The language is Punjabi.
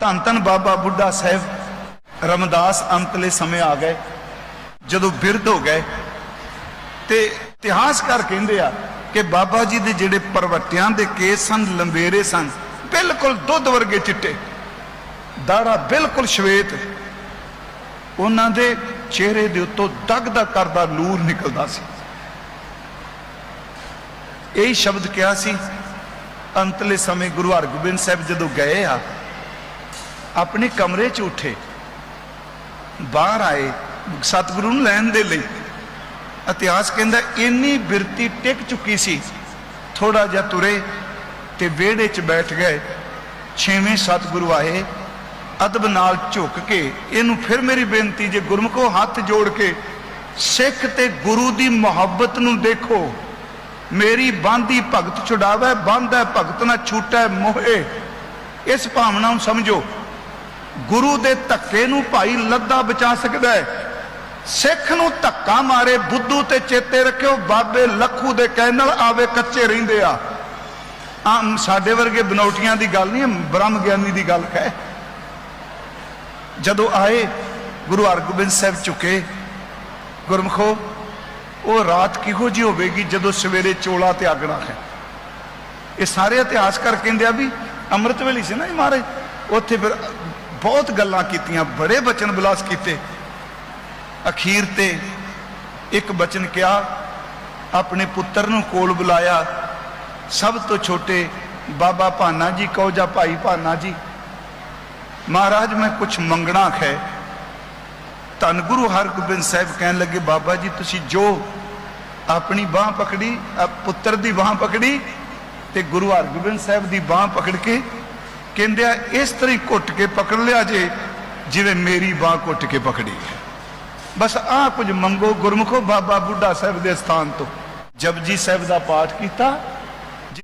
ਧੰਨ ਧੰਨ ਬਾਬਾ ਬੁੱਢਾ ਸਾਹਿਬ, ਰਮਦਾਸ ਅੰਤਲੇ ਸਮੇਂ ਆ ਗਏ, ਜਦੋਂ ਬਿਰਧ ਹੋ ਗਏ, ਤੇ ਇਤਿਹਾਸਕਾਰ ਕਹਿੰਦੇ ਆ ਕਿ ਬਾਬਾ ਜੀ ਦੇ ਜਿਹੜੇ ਪਰਵਟਿਆਂ ਦੇ ਕੇਸ ਸਨ, ਲੰਬੇਰੇ ਸਨ, ਬਿਲਕੁਲ ਦੁੱਧ ਵਰਗੇ ਚਿੱਟੇ ਦਾੜਾ ਬਿਲਕੁਲ ਸ਼ਵੇਤ, ਉਹਨਾਂ ਦੇ ਚਿਹਰੇ ਦੇ ਉੱਤੋਂ ਦਗਦਾ ਕਰਦਾ ਨੂਰ ਨਿਕਲਦਾ ਸੀ। ਇਹ ਸ਼ਬਦ ਕਿਹਾ ਸੀ, ਅੰਤਲੇ ਸਮੇਂ ਗੁਰੂ ਹਰਗੋਬਿੰਦ ਸਾਹਿਬ ਜਦੋਂ ਗਏ ਆ ਆਪਣੇ ਕਮਰੇ 'ਚ ਉੱਠੇ। ਬਾਹਰ ਆਏ, ਸਤਿਗੁਰੂ ਨੂੰ ਲੈਣ ਦੇ ਲਈ। ਇਤਿਹਾਸ ਕਹਿੰਦਾ, ਇੰਨੀ ਬਿਰਤੀ ਟਿਕ ਚੁੱਕੀ ਸੀ। ਥੋੜਾ ਜਿਹਾ ਤੁਰੇ ਤੇ ਵਿਹੜੇ 'ਚ ਬੈਠ ਗਏ। ਛੇਵੇਂ ਸਤਿਗੁਰੂ ਆਏ, ਅਦਬ ਨਾਲ ਝੁੱਕ ਕੇ ਇਹਨੂੰ ਫਿਰ ਮੇਰੀ ਬੇਨਤੀ, ਜੇ ਗੁਰਮੁਖੋ ਹੱਥ ਜੋੜ ਕੇ ਸਿੱਖ ਤੇ ਗੁਰੂ ਦੀ ਮੁਹੱਬਤ ਨੂੰ ਦੇਖੋ, ਮੇਰੀ ਬਾਂਧੀ ਭਗਤ ਛੁਡਾਵੇ, ਬੰਦਾ ਭਗਤ ਨਾ ਛੂਟੈ ਮੋਹੇ। ਇਸ ਭਾਵਨਾ ਨੂੰ ਸਮਝੋ। ਗੁਰੂ ਦੇ ਧੱਕੇ ਨੂੰ ਭਾਈ ਲੱਦਾ ਬਚਾ ਸਕਦਾ ਹੈ। ਸਿੱਖ ਨੂੰ ਧੱਕਾ ਮਾਰੇ, ਬੁੱਧੂ ਤੇ ਚੇਤੇ ਰੱਖਿਓ, ਬਾਬੇ ਲੱਖੂ ਦੇ ਕਹਿਣ ਨਾਲ ਆਵੇ ਕੱਚੇ ਰਹਿੰਦੇ ਆ। ਆਮ ਸਾਡੇ ਵਰਗੇ ਬਨੌਟੀਆਂ ਦੀ ਗੱਲ ਨਹੀਂ ਬ੍ਰਹਮ ਗਿਆਨੀ ਦੀ ਗੱਲ ਹੈ। ਜਦੋਂ ਆਏ, ਗੁਰੂ ਹਰਗੋਬਿੰਦ ਸਾਹਿਬ ਚੁੱਕੇ ਗੁਰਮਖੋ, ਉਹ ਰਾਤ ਕਿਹੋ ਜੀ ਹੋਵੇਗੀ ਜਦੋਂ ਸਵੇਰੇ ਚੋਲਾ ਤੇ ਆਗਣਾ ਹੈ? ਇਹ ਸਾਰੇ ਇਤਿਹਾਸਕਾਰ ਕਹਿੰਦੇ ਆ ਵੀ ਅੰਮ੍ਰਿਤ ਵੇਲੀ ਸੀ ਨਾ ਇਹ ਮਹਾਰਾਜ, ਉੱਥੇ ਫਿਰ ਬਹੁਤ ਗੱਲਾਂ ਕੀਤੀਆਂ, ਬੜੇ ਬਚਨ ਬਿਲਾਸ ਕੀਤੇ। ਅਖੀਰ ਤੇ ਇੱਕ ਬਚਨ ਕਿਹਾ, ਆਪਣੇ ਪੁੱਤਰ ਨੂੰ ਕੋਲ ਬੁਲਾਇਆ। ਸਭ ਤੋਂ ਛੋਟੇ ਬਾਬਾ ਭਾਨਾ ਜੀ ਕਹੋ ਜਾਂ ਭਾਈ ਭਾਨਾ ਜੀ, ਮਹਾਰਾਜ, ਮੈਂ ਕੁਝ ਮੰਗਣਾ ਹੈ ਧੰਨ ਗੁਰੂ ਹਰਗੋਬਿੰਦ ਸਾਹਿਬ ਕਹਿਣ ਲੱਗੇ, ਬਾਬਾ ਜੀ, ਤੁਸੀਂ ਜੋ ਆਪਣੀ ਬਾਹ ਪਕੜੀ ਪੁੱਤਰ ਦੀ ਬਾਹ ਪਕੜੀ ਤੇ ਗੁਰੂ ਹਰਗੋਬਿੰਦ ਸਾਹਿਬ ਦੀ ਬਾਹ ਪਕੜ ਕੇ ਕਹਿੰਦੇ ਆ, ਇਸ ਤਰ੍ਹਾਂ ਹੀ ਘੁੱਟ ਕੇ ਪਕੜ ਲਿਆ ਜੇ, ਜਿਵੇਂ ਮੇਰੀ ਬਾਹ ਘੁੱਟ ਕੇ ਪਕੜੀ ਹੈ। ਬਸ ਆਹ ਕੁਝ ਮੰਗੋ, ਗੁਰਮੁਖੋ ਬਾਬਾ ਬੁੱਢਾ ਸਾਹਿਬ ਦੇ ਸਥਾਨ ਤੋਂ। ਜਪਜੀ ਸਾਹਿਬ ਦਾ ਪਾਠ ਕੀਤਾ